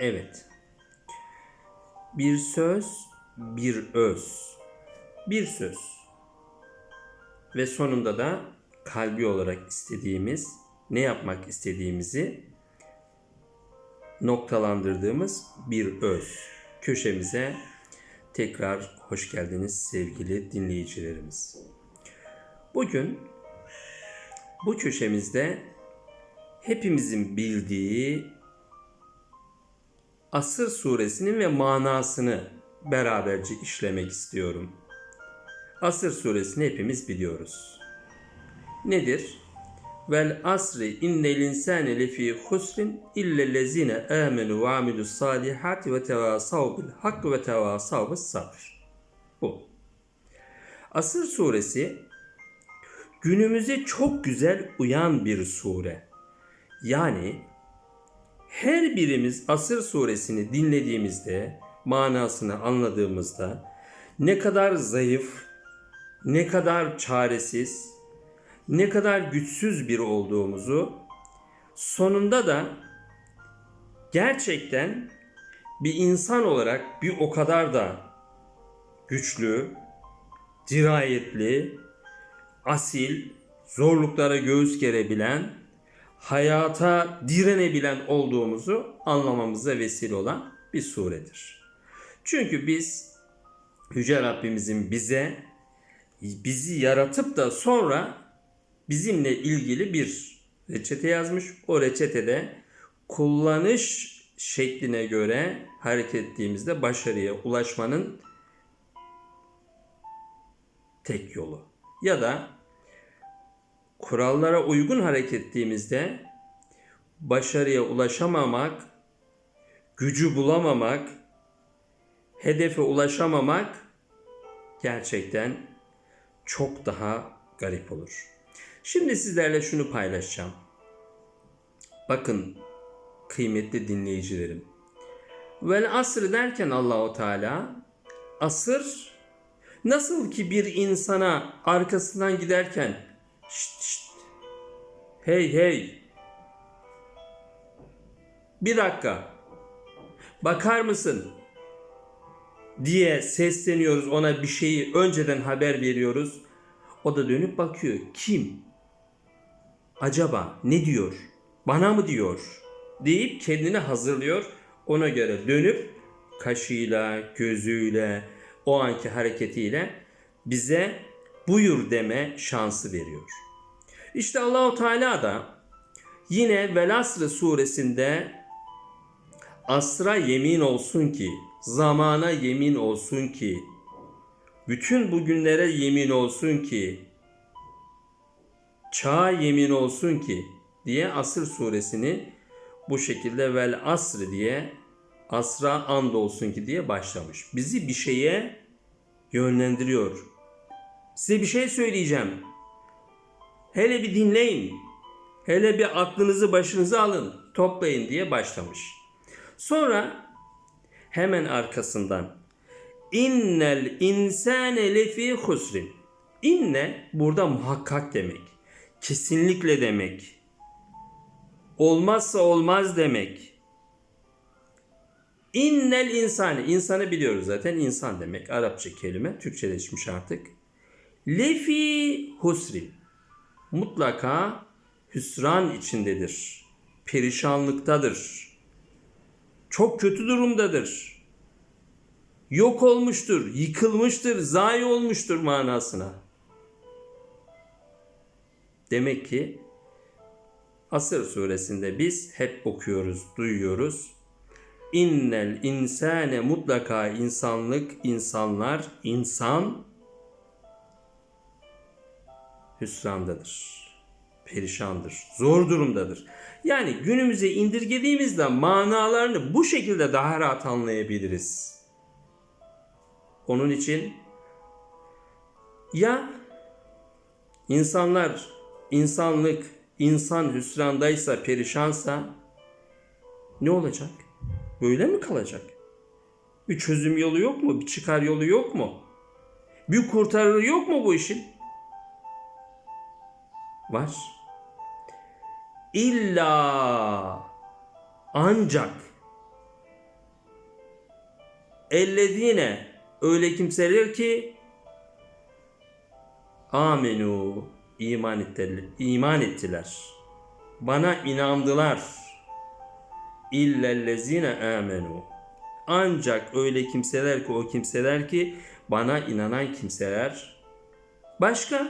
Evet. Bir söz, bir öz. Bir söz. Ve sonunda da kalbi olarak istediğimiz, ne yapmak istediğimizi noktalandırdığımız bir öz. Köşemize tekrar hoş geldiniz sevgili dinleyicilerimiz. Bugün bu köşemizde hepimizin bildiği Asır suresinin ve manasını beraberce işlemek istiyorum. Asır suresini hepimiz biliyoruz. Nedir? Vel asri innel insane lefî husrin illellezine amenu ve amilus salihati ve tevasav bil hak ve tevasav bis sabr. Bu. Asır suresi günümüze çok güzel uyan bir sure. Yani her birimiz Asır suresini dinlediğimizde, manasını anladığımızda ne kadar zayıf, ne kadar çaresiz, ne kadar güçsüz bir olduğumuzu sonunda da gerçekten bir insan olarak bir o kadar da güçlü, dirayetli, asil, zorluklara göğüs gerebilen, hayata direnebilen olduğumuzu anlamamıza vesile olan bir suredir. Çünkü biz Yüce Rabbimizin bize bizi yaratıp da sonra bizimle ilgili bir reçete yazmış. O reçetede kullanış şekline göre hareket ettiğimizde başarıya ulaşmanın tek yolu. Ya da kurallara uygun hareket ettiğimizde başarıya ulaşamamak, gücü bulamamak, hedefe ulaşamamak gerçekten çok daha garip olur. Şimdi sizlerle şunu paylaşacağım. Bakın kıymetli dinleyicilerim. Vel asr derken Allahu Teala asır nasıl ki bir insana arkasından giderken şşt şşt hey hey bir dakika bakar mısın diye sesleniyoruz ona bir şeyi önceden haber veriyoruz. O da dönüp bakıyor. Kim? Acaba ne diyor? Bana mı diyor? deyip kendini hazırlıyor. Ona göre dönüp kaşıyla, gözüyle, o anki hareketiyle bize buyur deme şansı veriyor. İşte Allahu Teala da yine Velasr suresinde asra yemin olsun ki, zamana yemin olsun ki, bütün bugünlere yemin olsun ki, çağa yemin olsun ki diye Asır suresini bu şekilde vel asr diye asra and olsun ki diye başlamış. Bizi bir şeye yönlendiriyor. Size bir şey söyleyeceğim. Hele bir dinleyin. Hele bir aklınızı başınıza alın, toplayın diye başlamış. Sonra hemen arkasından innel insane lefi husrin. İnne burada muhakkak demek. Kesinlikle demek. Olmazsa olmaz demek. İnnel insani. insanı biliyoruz zaten. insan demek. Arapça kelime. Türkçeleşmiş artık. Lefi husrin. Mutlaka hüsran içindedir. Perişanlıktadır. Çok kötü durumdadır. Yok olmuştur, yıkılmıştır, zayi olmuştur manasına. Demek ki Asır suresinde biz hep okuyoruz, duyuyoruz. İnnel insane mutlaka insanlık, insanlar, insan hüsrandadır. Perişandır, zor durumdadır. Yani günümüze indirgediğimizde manalarını bu şekilde daha rahat anlayabiliriz. Onun için ya insanlar, insanlık, insan hüsrandaysa, perişansa ne olacak? Böyle mi kalacak? Bir çözüm yolu yok mu? Bir çıkar yolu yok mu? Bir kurtarır yok mu bu işin? Var. İlla ancak ellezine öyle kimseler ki amenu iman ettiler. iman ettiler. Bana inandılar. İllellezine amenu. Ancak öyle kimseler ki o kimseler ki bana inanan kimseler. Başka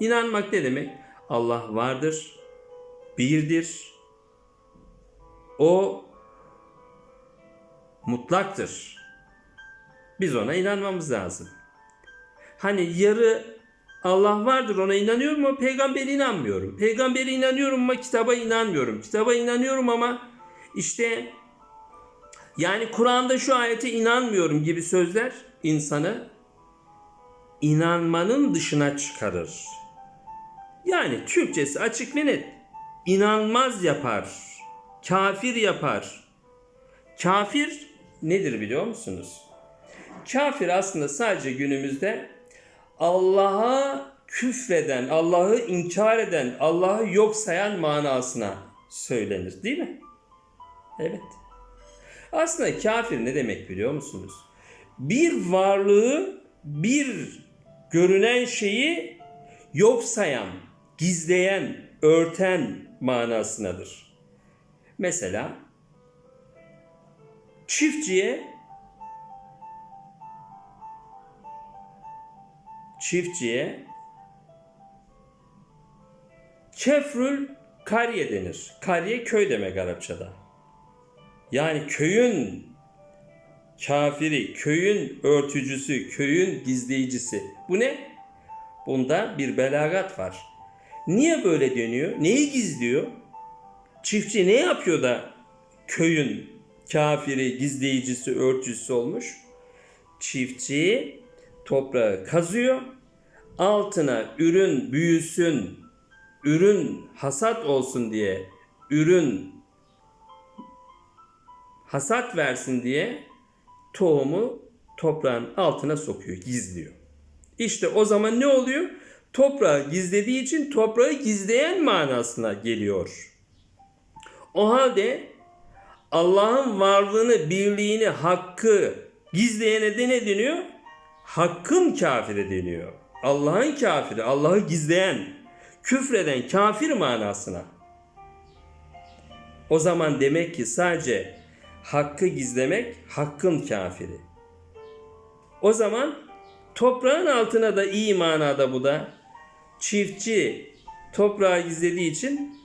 inanmak ne demek? Allah vardır. Birdir. O mutlaktır. Biz ona inanmamız lazım. Hani yarı Allah vardır ona inanıyorum ama peygambere inanmıyorum. Peygambere inanıyorum ama kitaba inanmıyorum. Kitaba inanıyorum ama işte yani Kur'an'da şu ayete inanmıyorum gibi sözler insanı inanmanın dışına çıkarır. Yani Türkçesi açık ve net. İnanmaz yapar. Kafir yapar. Kafir nedir biliyor musunuz? Kafir aslında sadece günümüzde Allah'a küfreden, Allah'ı inkar eden, Allah'ı yok sayan manasına söylenir değil mi? Evet. Aslında kafir ne demek biliyor musunuz? Bir varlığı, bir görünen şeyi yok sayan, gizleyen, örten manasındadır. Mesela çiftçiye çiftçiye kefrül kariye denir. Kariye köy demek Arapçada. Yani köyün kafiri, köyün örtücüsü, köyün gizleyicisi. Bu ne? Bunda bir belagat var. Niye böyle deniyor? Neyi gizliyor? Çiftçi ne yapıyor da köyün kafiri, gizleyicisi, örtücüsü olmuş? Çiftçi toprağı kazıyor. Altına ürün büyüsün, ürün hasat olsun diye, ürün hasat versin diye tohumu toprağın altına sokuyor, gizliyor. İşte o zaman ne oluyor? Toprağı gizlediği için toprağı gizleyen manasına geliyor. O halde Allah'ın varlığını, birliğini, hakkı gizleyene de ne deniyor? Hakkın kafiri deniyor. Allah'ın kafiri, Allah'ı gizleyen, küfreden kafir manasına. O zaman demek ki sadece hakkı gizlemek hakkın kafiri. O zaman toprağın altına da iyi manada bu da çiftçi toprağı gizlediği için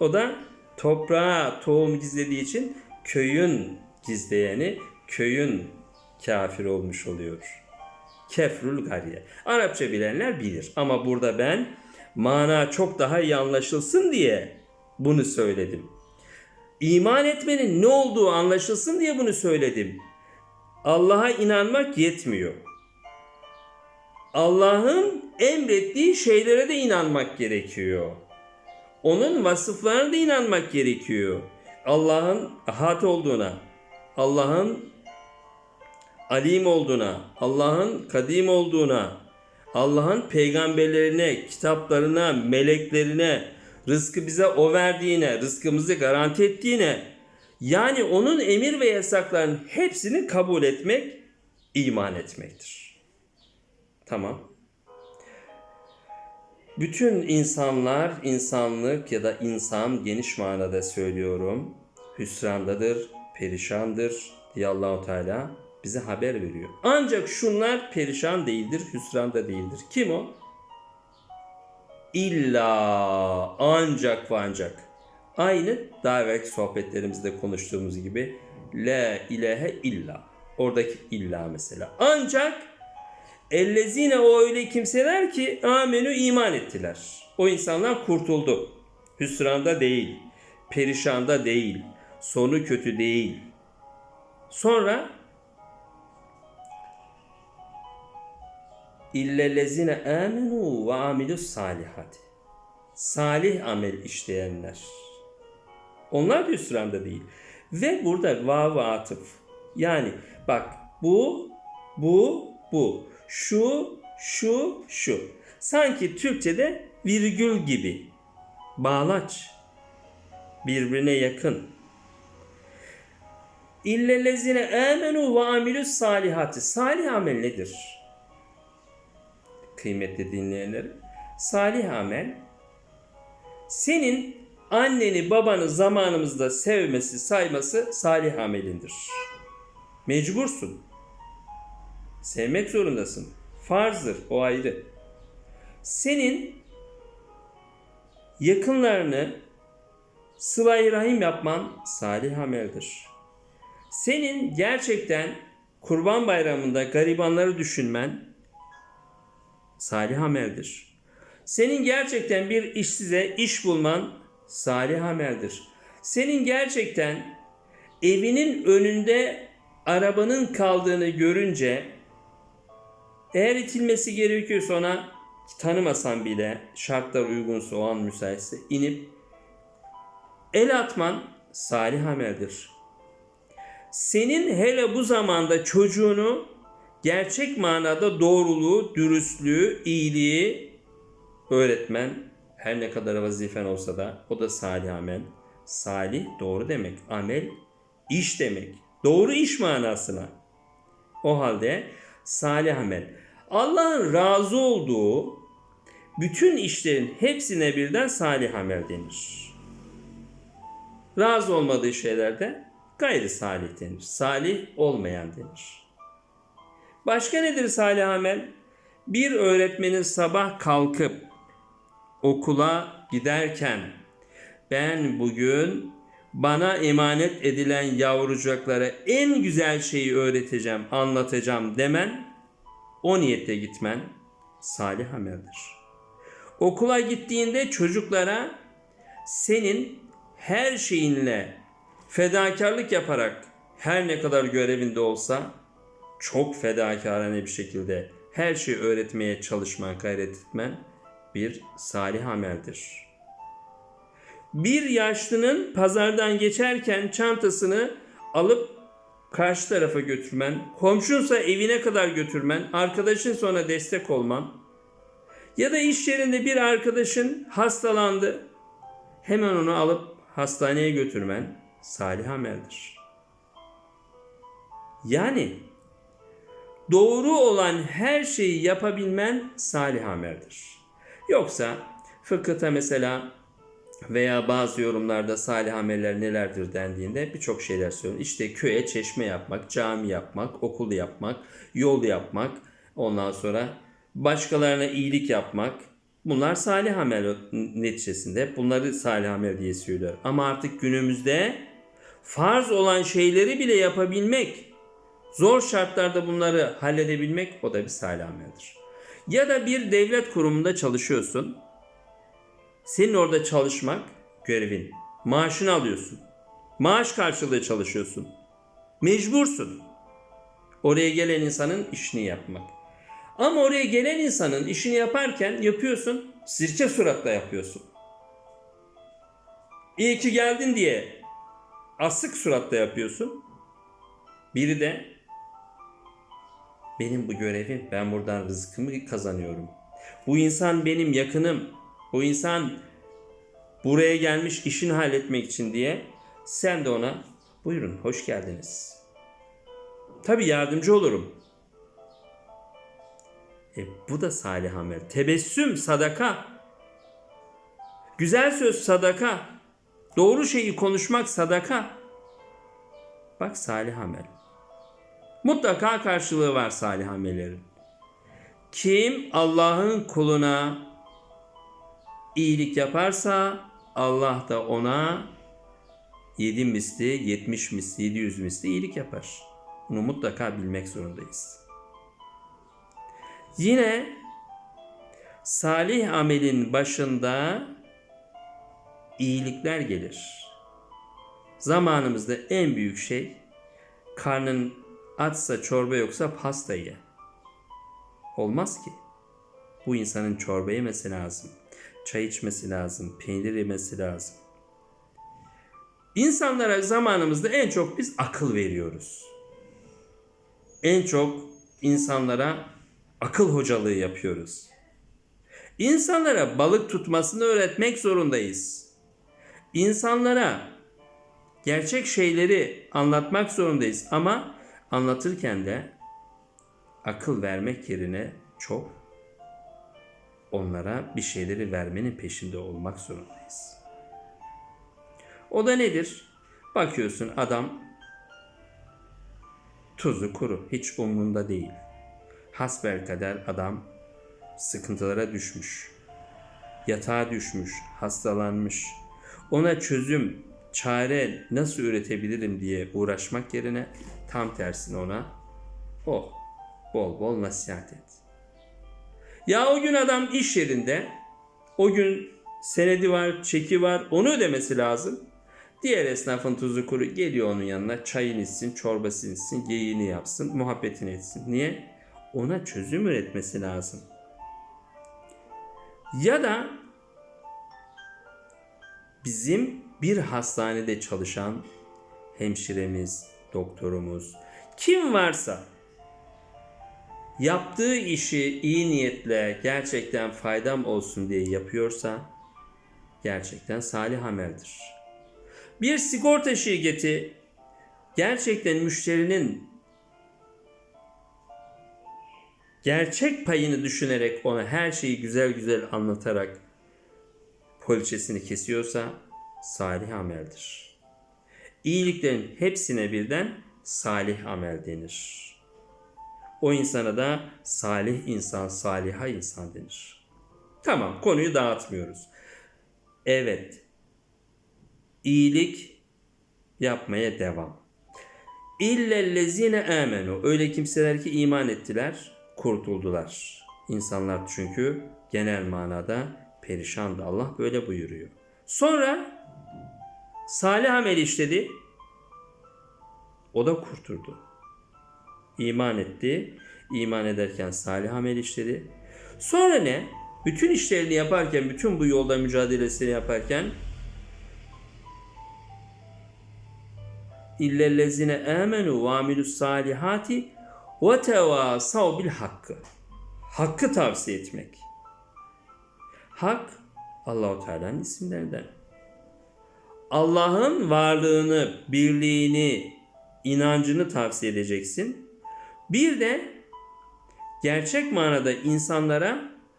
o da toprağa tohum gizlediği için köyün gizleyeni, köyün kafir olmuş oluyor. Kefrül gariye. Arapça bilenler bilir ama burada ben mana çok daha iyi anlaşılsın diye bunu söyledim. İman etmenin ne olduğu anlaşılsın diye bunu söyledim. Allah'a inanmak yetmiyor. Allah'ın emrettiği şeylere de inanmak gerekiyor. Onun vasıflarına da inanmak gerekiyor. Allah'ın ahad olduğuna, Allah'ın alim olduğuna, Allah'ın kadim olduğuna, Allah'ın peygamberlerine, kitaplarına, meleklerine, rızkı bize o verdiğine, rızkımızı garanti ettiğine, yani onun emir ve yasaklarının hepsini kabul etmek, iman etmektir. Tamam. Bütün insanlar, insanlık ya da insan geniş manada söylüyorum, hüsrandadır, perişandır diye Allahu Teala bize haber veriyor. Ancak şunlar perişan değildir, hüsranda değildir. Kim o? İlla ancak ve ancak. Aynı evvelki sohbetlerimizde konuştuğumuz gibi la ilahe illa. Oradaki illa mesela. Ancak ellezine o öyle kimseler ki amenü iman ettiler. O insanlar kurtuldu. Hüsranda değil, perişanda değil, sonu kötü değil. Sonra illellezine amenu ve amilus salihat. Salih amel işleyenler. Onlar da hüsranda değil. Ve burada vav atıf. Yani bak bu, bu, bu. Şu, şu, şu. Sanki Türkçe'de virgül gibi. Bağlaç. Birbirine yakın. İllellezine amenu ve amilus salihati. Salih amel nedir? Kıymetli dinleyenlerim. Salih amel senin anneni babanı zamanımızda sevmesi, sayması salih amelindir. Mecbursun. Sevmek zorundasın. Farzdır, o ayrı. Senin yakınlarını sıla rahim yapman salih ameldir. Senin gerçekten Kurban Bayramı'nda garibanları düşünmen salih ameldir. Senin gerçekten bir işsize iş bulman salih ameldir. Senin gerçekten evinin önünde arabanın kaldığını görünce eğer itilmesi gerekiyorsa ona tanımasan bile şartlar uygunsa o an müsaitse inip el atman salih ameldir. Senin hele bu zamanda çocuğunu gerçek manada doğruluğu, dürüstlüğü, iyiliği öğretmen her ne kadar vazifen olsa da o da salih amel. Salih doğru demek. Amel iş demek. Doğru iş manasına. O halde salih amel. Allah'ın razı olduğu bütün işlerin hepsine birden salih amel denir. Razı olmadığı şeylerde gayri salih denir. Salih olmayan denir. Başka nedir salih amel? Bir öğretmenin sabah kalkıp okula giderken ben bugün bana emanet edilen yavrucaklara en güzel şeyi öğreteceğim, anlatacağım demen, o niyette gitmen salih ameldir. Okula gittiğinde çocuklara senin her şeyinle fedakarlık yaparak her ne kadar görevinde olsa çok fedakarane bir şekilde her şeyi öğretmeye çalışman, gayret etmen bir salih ameldir. Bir yaşlının pazardan geçerken çantasını alıp karşı tarafa götürmen, komşunsa evine kadar götürmen, arkadaşın sonra destek olman ya da iş yerinde bir arkadaşın hastalandı, hemen onu alıp hastaneye götürmen salih ameldir. Yani doğru olan her şeyi yapabilmen salih ameldir. Yoksa fıkıhta mesela veya bazı yorumlarda salih ameller nelerdir dendiğinde birçok şeyler söylüyor. İşte köye çeşme yapmak, cami yapmak, okul yapmak, yol yapmak, ondan sonra başkalarına iyilik yapmak. Bunlar salih amel neticesinde. Bunları salih amel diye söylüyor. Ama artık günümüzde farz olan şeyleri bile yapabilmek, zor şartlarda bunları halledebilmek o da bir salih ameldir. Ya da bir devlet kurumunda çalışıyorsun. Senin orada çalışmak görevin. Maaşını alıyorsun. Maaş karşılığı çalışıyorsun. Mecbursun. Oraya gelen insanın işini yapmak. Ama oraya gelen insanın işini yaparken yapıyorsun, sirke suratla yapıyorsun. İyi ki geldin diye asık suratla yapıyorsun. Biri de benim bu görevim, ben buradan rızkımı kazanıyorum. Bu insan benim yakınım. Bu insan buraya gelmiş işini halletmek için diye sen de ona buyurun hoş geldiniz. Tabi yardımcı olurum. E, bu da salih amel. Tebessüm sadaka. Güzel söz sadaka. Doğru şeyi konuşmak sadaka. Bak salih amel. Mutlaka karşılığı var salih amellerin. Kim Allah'ın kuluna iyilik yaparsa Allah da ona 7 misli, 70 misli, 700 misli iyilik yapar. Bunu mutlaka bilmek zorundayız. Yine salih amelin başında iyilikler gelir. Zamanımızda en büyük şey karnın açsa çorba yoksa pasta ye. Olmaz ki. Bu insanın çorba yemesi lazım. Çay içmesi lazım. Peynir yemesi lazım. İnsanlara zamanımızda en çok biz akıl veriyoruz. En çok insanlara akıl hocalığı yapıyoruz. İnsanlara balık tutmasını öğretmek zorundayız. İnsanlara Gerçek şeyleri anlatmak zorundayız ama anlatırken de akıl vermek yerine çok onlara bir şeyleri vermenin peşinde olmak zorundayız. O da nedir? Bakıyorsun adam tuzu kuru, hiç umrunda değil. Hasbelkader adam sıkıntılara düşmüş. Yatağa düşmüş, hastalanmış. Ona çözüm, çare nasıl üretebilirim diye uğraşmak yerine tam tersine ona oh bol bol nasihat et. Ya o gün adam iş yerinde, o gün senedi var, çeki var, onu ödemesi lazım. Diğer esnafın tuzu kuru geliyor onun yanına çayını içsin, çorbasını içsin, geyiğini yapsın, muhabbetini etsin. Niye? Ona çözüm üretmesi lazım. Ya da bizim bir hastanede çalışan hemşiremiz, doktorumuz, kim varsa yaptığı işi iyi niyetle gerçekten faydam olsun diye yapıyorsa gerçekten salih ameldir. Bir sigorta şirketi gerçekten müşterinin gerçek payını düşünerek ona her şeyi güzel güzel anlatarak poliçesini kesiyorsa salih ameldir. İyiliklerin hepsine birden salih amel denir. O insana da salih insan, saliha insan denir. Tamam, konuyu dağıtmıyoruz. Evet, iyilik yapmaya devam. İllellezine amenu. Öyle kimseler ki iman ettiler, kurtuldular. İnsanlar çünkü genel manada perişandı. Allah böyle buyuruyor. Sonra salih amel işledi. O da kurtuldu. İman etti. İman ederken salih amel işledi. Sonra ne? Bütün işlerini yaparken, bütün bu yolda mücadelesini yaparken illellezine amenu ve amilus salihati ve tevasav bil hakkı. Hakkı tavsiye etmek. Hak Allahu Teala'nın isimlerinden. Allah'ın varlığını, birliğini, inancını tavsiye edeceksin. Bir de gerçek manada insanlara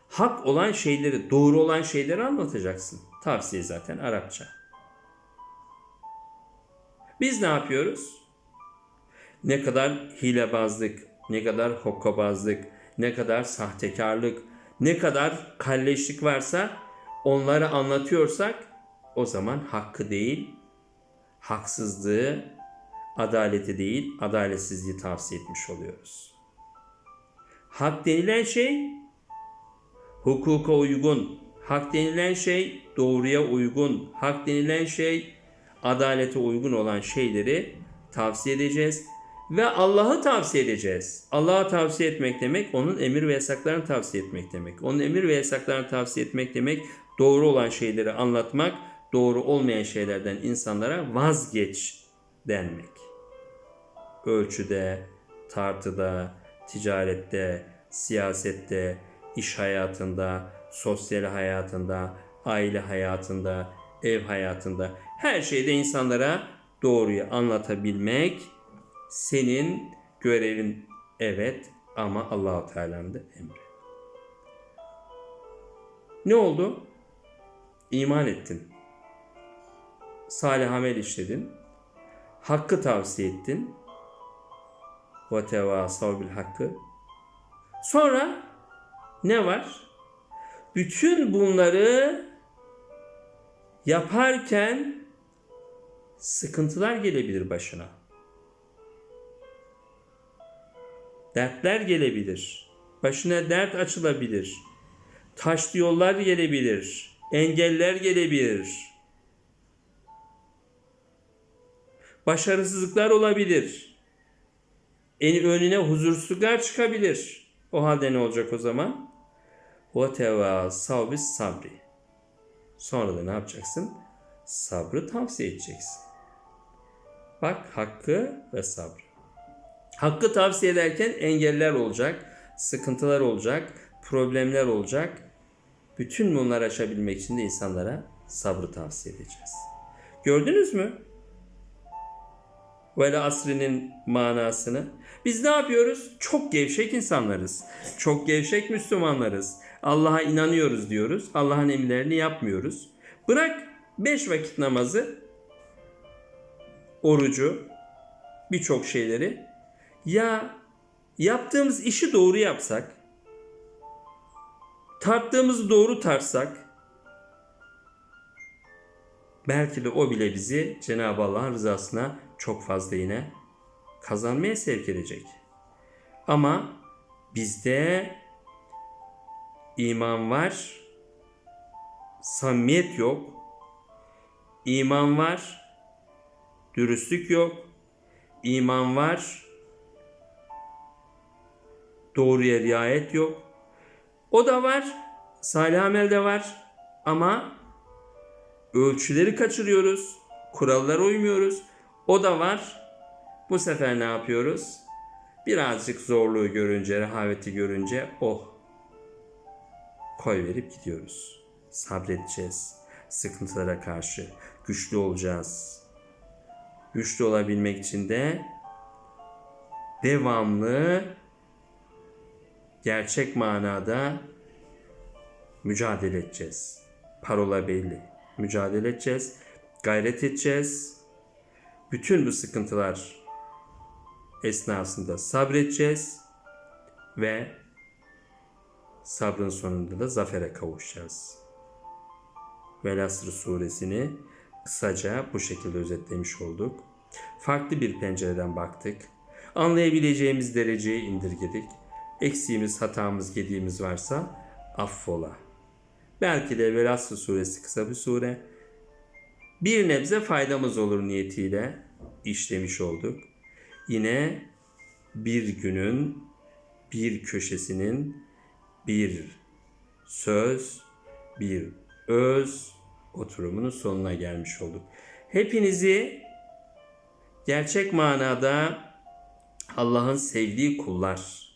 hak olan şeyleri, doğru olan şeyleri anlatacaksın. Tavsiye zaten Arapça. Biz ne yapıyoruz? Ne kadar hilebazlık, ne kadar hokkabazlık, ne kadar sahtekarlık, ne kadar kalleşlik varsa onları anlatıyorsak o zaman hakkı değil, haksızlığı, adaleti değil, adaletsizliği tavsiye etmiş oluyoruz. Hak denilen şey hukuka uygun, hak denilen şey doğruya uygun, hak denilen şey adalete uygun olan şeyleri tavsiye edeceğiz ve Allah'ı tavsiye edeceğiz. Allah'a tavsiye etmek demek onun emir ve yasaklarını tavsiye etmek demek. Onun emir ve yasaklarını tavsiye etmek demek doğru olan şeyleri anlatmak, doğru olmayan şeylerden insanlara vazgeç denmek. Ölçüde, tartıda, ticarette, siyasette, iş hayatında, sosyal hayatında, aile hayatında, ev hayatında her şeyde insanlara doğruyu anlatabilmek senin görevin evet ama Allahu Teala'nın da emri. Ne oldu? İman ettin. Salih amel işledin. Hakkı tavsiye ettin. Ve tevasav bil hakkı. Sonra ne var? Bütün bunları yaparken sıkıntılar gelebilir başına. Dertler gelebilir. Başına dert açılabilir. Taşlı yollar gelebilir. Engeller gelebilir. Başarısızlıklar olabilir en önüne huzursuzluklar çıkabilir. O halde ne olacak o zaman? Whatever savbis sabri. Sonra da ne yapacaksın? Sabrı tavsiye edeceksin. Bak hakkı ve sabrı. Hakkı tavsiye ederken engeller olacak, sıkıntılar olacak, problemler olacak. Bütün bunları aşabilmek için de insanlara sabrı tavsiye edeceğiz. Gördünüz mü? Vel asrinin manasını biz ne yapıyoruz? Çok gevşek insanlarız. Çok gevşek Müslümanlarız. Allah'a inanıyoruz diyoruz. Allah'ın emirlerini yapmıyoruz. Bırak beş vakit namazı, orucu, birçok şeyleri. Ya yaptığımız işi doğru yapsak, tarttığımızı doğru tartsak, belki de o bile bizi Cenab-ı Allah'ın rızasına çok fazla yine kazanmaya sevk edecek. Ama bizde iman var, samimiyet yok. İman var, dürüstlük yok. İman var, doğruya riayet yok. O da var, salih amel de var ama ölçüleri kaçırıyoruz, kurallara uymuyoruz. O da var. Bu sefer ne yapıyoruz? Birazcık zorluğu görünce, rehaveti görünce oh koy verip gidiyoruz. Sabredeceğiz. Sıkıntılara karşı güçlü olacağız. Güçlü olabilmek için de devamlı gerçek manada mücadele edeceğiz. Parola belli. Mücadele edeceğiz. Gayret edeceğiz. Bütün bu sıkıntılar esnasında sabredeceğiz ve sabrın sonunda da zafere kavuşacağız. Velasr suresini kısaca bu şekilde özetlemiş olduk. Farklı bir pencereden baktık. Anlayabileceğimiz dereceye indirgedik. Eksiğimiz, hatamız, gediğimiz varsa affola. Belki de Velasr suresi kısa bir sure. Bir nebze faydamız olur niyetiyle işlemiş olduk. Yine bir günün bir köşesinin bir söz, bir öz oturumunun sonuna gelmiş olduk. Hepinizi gerçek manada Allah'ın sevdiği kullar,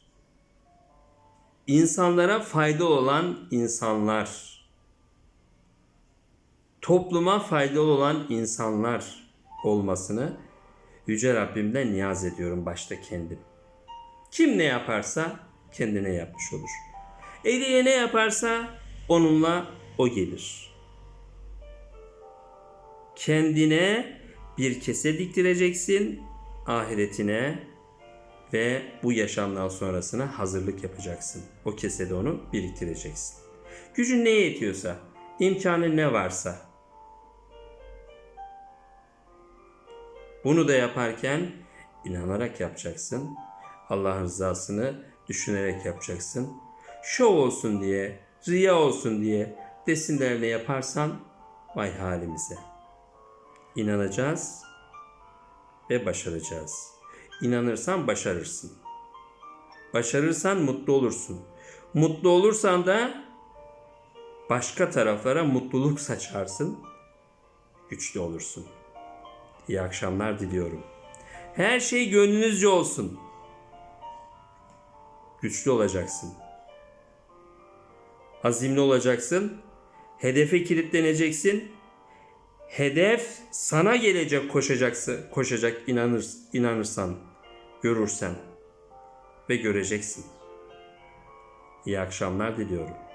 insanlara faydalı olan insanlar, topluma faydalı olan insanlar olmasını Yüce Rabbimden niyaz ediyorum başta kendim. Kim ne yaparsa kendine yapmış olur. Eliye ne yaparsa onunla o gelir. Kendine bir kese diktireceksin ahiretine ve bu yaşamdan sonrasına hazırlık yapacaksın. O kesede onu biriktireceksin. Gücün neye yetiyorsa, imkanın ne varsa bunu da yaparken inanarak yapacaksın. Allah rızasını düşünerek yapacaksın. Şov olsun diye, riya olsun diye desinlerle yaparsan vay halimize. İnanacağız ve başaracağız. İnanırsan başarırsın. Başarırsan mutlu olursun. Mutlu olursan da başka taraflara mutluluk saçarsın. Güçlü olursun. İyi akşamlar diliyorum. Her şey gönlünüzce olsun. Güçlü olacaksın. Azimli olacaksın. Hedefe kilitleneceksin. Hedef sana gelecek koşacaksın, koşacak inanır, inanırsan, görürsen ve göreceksin. İyi akşamlar diliyorum.